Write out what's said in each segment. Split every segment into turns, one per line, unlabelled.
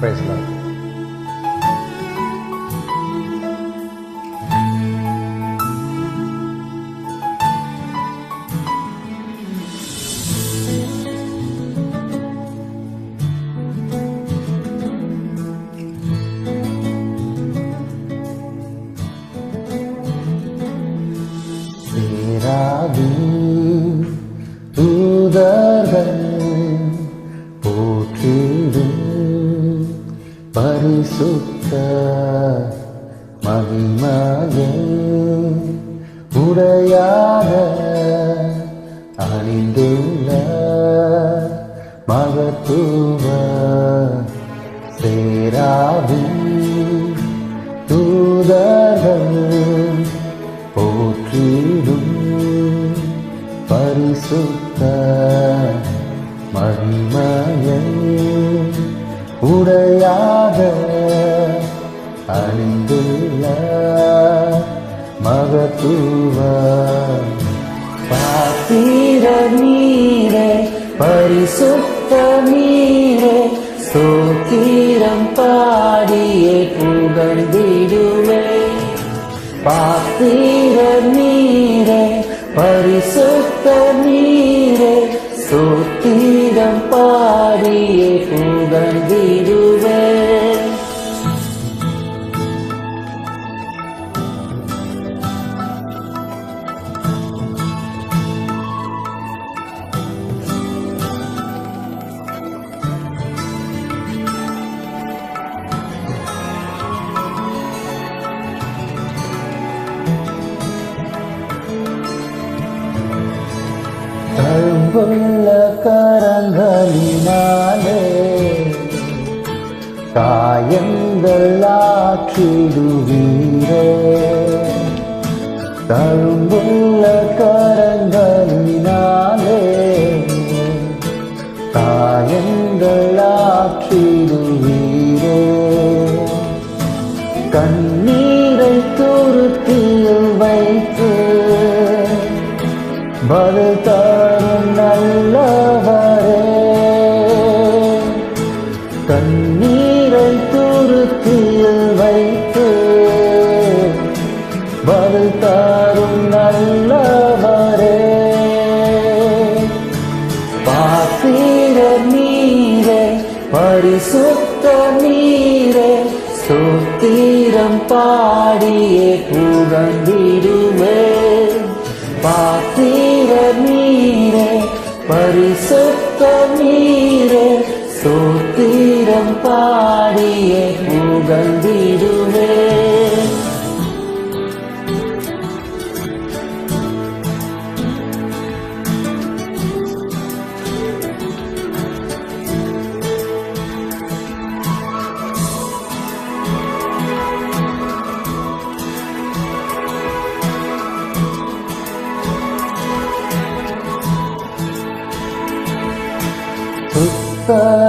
பேசலாம் சேராது தூதர்கள் பரிசுத்த மகிமையை உடையாக அணிந்துள்ள மகத்துவ சேராவி தூதர்கள் போற்றிடும் பரிசுத்த மகிமையை உடையாக அழிந்துள்ள மகத்துவ பாத்திர நீரே பரிசுத்த நீரே சோத்திரம் பாடியே புகழ்ந்திடுவே. பாத்திர நீரே பரிசு பதில் நல்லவரே. கண்ணீரை துருத்தியில் வைத்து பதில் நல்லவரே. பாத்திர நீரே பரிசுத்த நீரே சுத்தீரம் பாடியே புகழ்ந்திடுவே பா பரிசுத்த நீரே ஸ்தோத்திரம் பாடிய புகழ்ந்திடுவே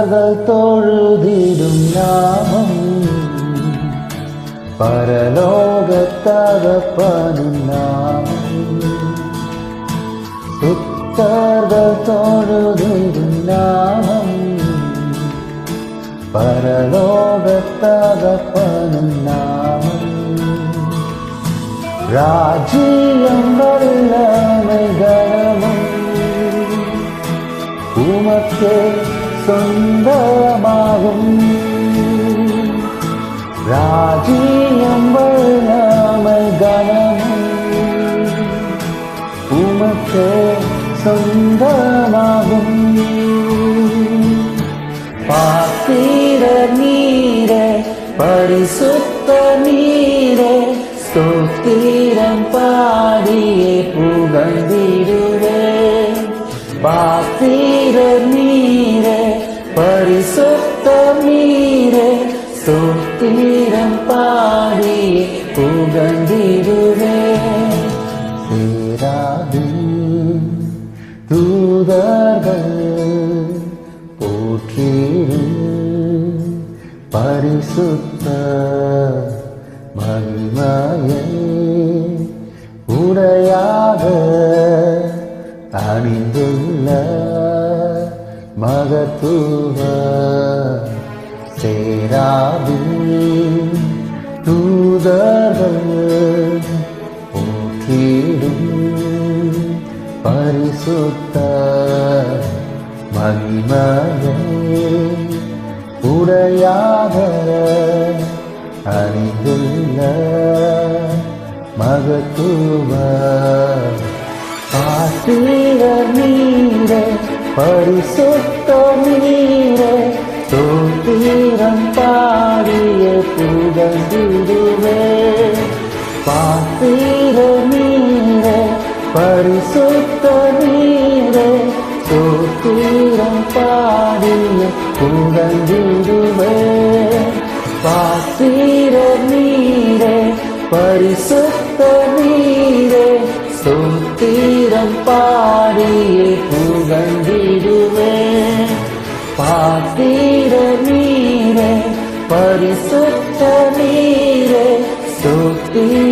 புத்தர்கள் தொழுதிடும் நாமம். பரலோக நாமம். சுத்தர்கள் தொழுதிடும் நாமம். பரலோக நாமம். ராஜ்யம் வல்லமை கனமும் உமக்கே சொந்தமாகும் ராஜீயம் வல்லமை கனமும். உமக்கு சொந்தமாகும். பாத்திர நீரே பரிசுத்த நீரே ஸ்தோத்திரம் பாடியே புகழ்ந்திடுவே பாத்திர நீரே தீரம் பாடி புகழ்ந்திடுவே. சேராது தூதர்கள் போற்றிடு. பரிசுத்த மகிமையை உடையாக அணிந்துள்ள மகத்துவ. சேராது பரிசுத்த மகிமையே உடையாக அறிந்துள்ள மகத்துவ பாசீரர் நீரே பரிசுத்த நீரே தோத்திரம் பாடிய புகழ்ந்திடும் தோத்திரம் பாடிய புகழ்ந்திடுவே பாசீர நீரே பரிசுத்த நீரே ஸ்தோத்திரம் பாடிய புகழ்ந்திடுவே பாசீர நீரே பரிசுத்த நீரே ஸ்தோத்திரம்